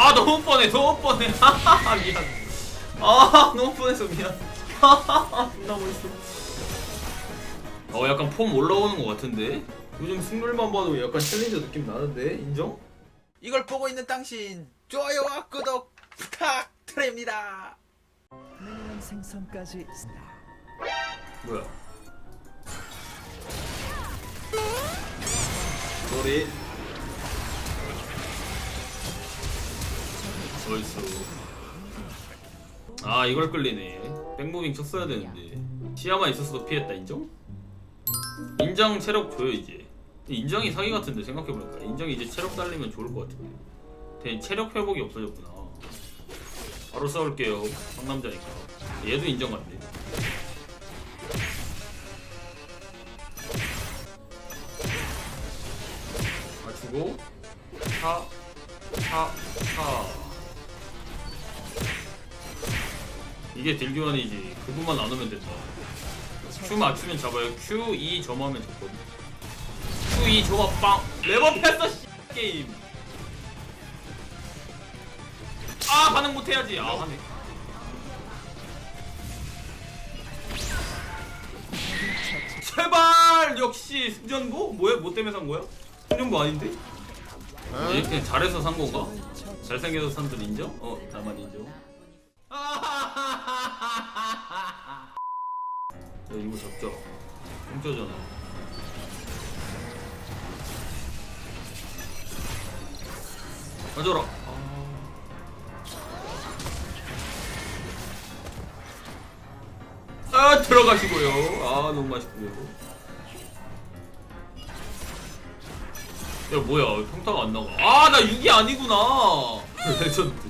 아 너무 뻔해 너무 뻔해. 미안. 아 너무 뻔해서 미안. 존나 멋있어. 어 약간 폼 올라오는 것 같은데? 요즘 승률만 봐도 약간 챌린저 느낌 나는데? 인정? 이걸 보고 있는 당신 좋아요와 구독 부탁드립니다. 미니언 생성까지. 뭐야? 머리 어딨어 아 이걸 끌리네. 백무빙 쳤어야 되는데. 시야만 있었어도 피했다 인정? 인정 체력 줘요 이제. 인정이 사기 같은데 생각해보니까. 인정이 이제 체력 달리면 좋을 것 같은데. 대 체력 회복이 없어졌구나. 바로 싸울게요 상남자니까. 얘도 인정 같네. 맞추고. 차, 차, 차. 이게 딜교환이지. 그것만 안 오면 된다. Q 맞추면 잡아요. Q 2 점하면 잡거든. Q 2 점화 빵. 레버 패스 씨 게임. 아 반응 못해야지. 아 하네. 제발 역시 승전보 뭐야 뭐 때문에 산 거야? 승전보 아닌데? 이렇게 잘해서 산 건가? 잘생겨서 산분 인정? 어 나만 인정. 야 이거 잡자. 공짜잖아. 가져라. 아 들어가시고요. 아 너무 맛있고요. 야 뭐야 평타가 안 나가. 아 나 6이 아니구나. 레전드.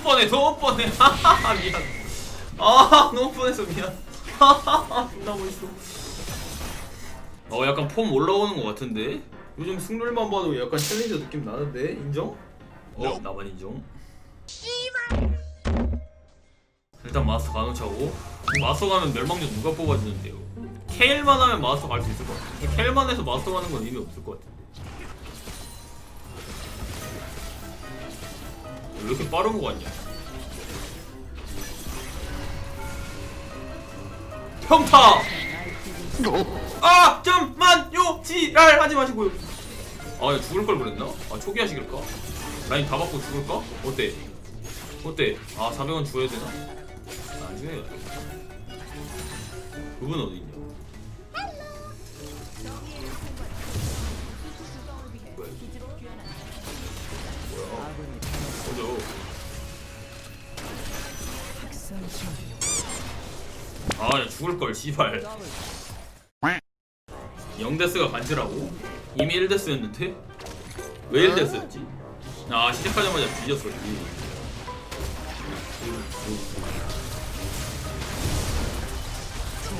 너무 뻔해 너무 뻔해. 미안. 아 너무 뻔해서 미안. 존나 멋있어. 어 약간 폼 올라오는 것 같은데? 요즘 승률만 봐도 약간 챌린저 느낌 나는데? 인정? 어 나만 인정? 일단 마스터 가놓자고. 마스터 가면 멸망전 누가 뽑아주는데요? 케일만 하면 마스터 갈 수 있을 것 같아. 케일만 해서 마스터 가는 건 의미 없을 것 같은 왜 이렇게 빠른 거 같냐 평타 아 잠만요 지랄 하지 마시고요 아 야, 죽을 걸 그랬나? 아 초기화시킬까? 라인 다 받고 죽을까? 어때? 어때? 아 400원 줘야 되나? 아, 안 줘야 그분 어디 있냐? 아, 야, 죽을 걸, 씨발. 0데스가 간지라고? 이미 1데스였는데? 왜 1데스였지? 아, 시작하자마자 뒤졌었지.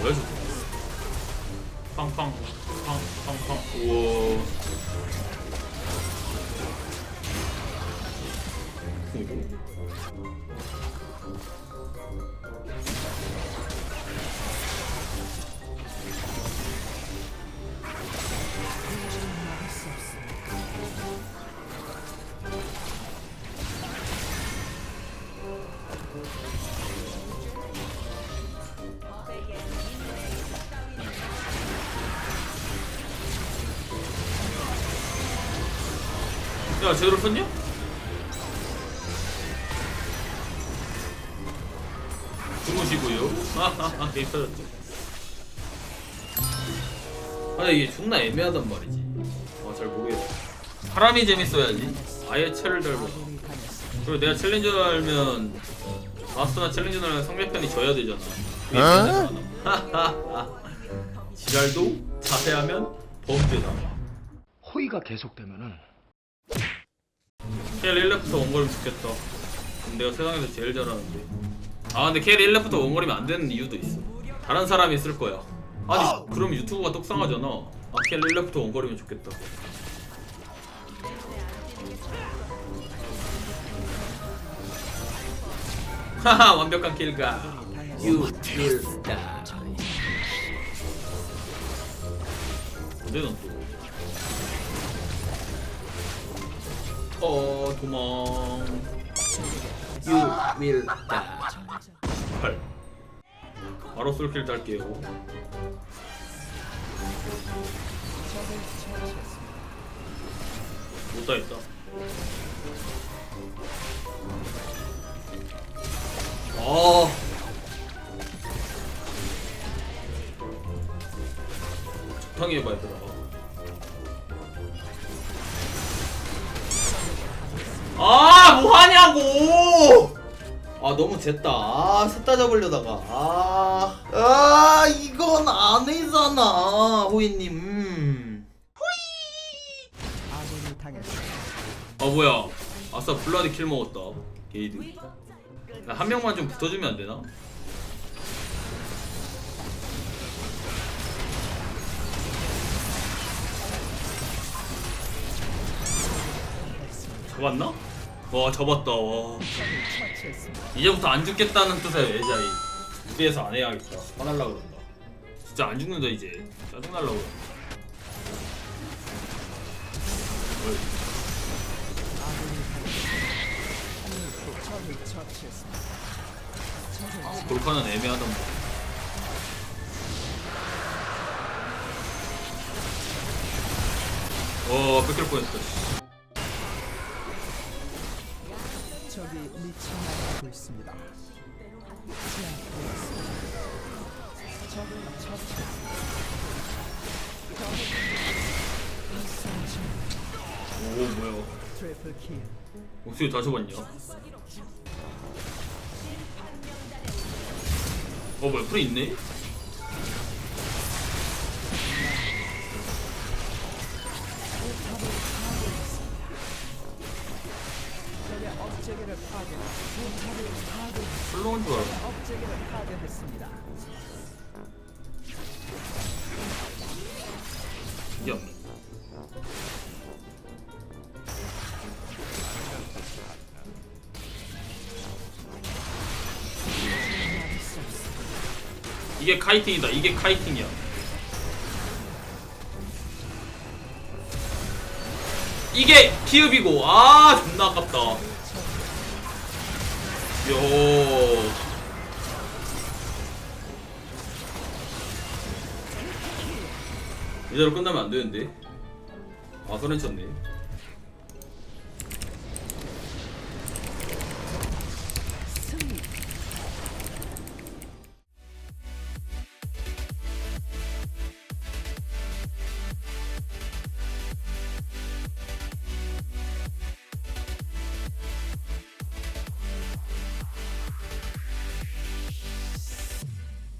뭐야, 저거? 팡팡, 팡, 팡팡. 우와. 야, 제대로 썼냐? 주무시고요. 하하하, 게임 터졌죠. 아, 이게 존나 애매하단 말이지. 아, 잘 모르겠어. 사람이 재밌어야지. 아예 채를 달고. 그리고 내가 챌린저 달면 마스터나 챌린저 달면 상대편이 져야 되잖아. 그게 많아. 지랄도 자세하면 범죄다. 호의가 계속되면은 KL 1렙부터 원거리면 좋겠다. 내가 세상에서 제일 잘하는데. 아 근데 KL 1렙부터 원거리면 안 되는 이유도 있어. 다른 사람이 쓸 거야. 아니 그럼 유튜브가 똑상하잖아. 아 KL 1렙부터 원거리면 좋겠다. 하하 완벽한 킬가. 당했습니다. You will die. 근데 넌 또. 도망. You will die. 8. 바로 솔킬 딸게요. 못 따겠다. 아. 적당히 해봐 얘들 뭐 하냐고! 아 너무 쟀다. 아 셋다 잡으려다가 아, 아 이건 아니잖아 호이님. 음. 아군이. 아 뭐야? 아싸 블라디 킬 먹었다. 게이드. 나 한 명만 좀 붙어주면 안 되나? 잡았나? 와 잡았다. 와. 이제부터 안 죽겠다는 뜻의 애자이 무대에서 안 해야겠다 화날라 그런다 진짜 안 죽는다 이제 짜증날라 그런다 어이, 적을 처치했습니다. 적을 아, 돌파는 애매하던 뭐 어, 뺏길 뻔했다. 미쳐 나가고 있습니다. 적을 처치했습니다. 오, 뭐야. 트리플 킬. 어떻게 다 잡았냐? 어, 뭐야, 풀이 있네? 파괴했습니다. 이게 없네. 이게 카이팅이다. 이게 카이팅이야. 이게 피읍이고 아 존나 아깝다. 요. 이대로 끝나면 안 되는데. 아, 소렌 쳤네.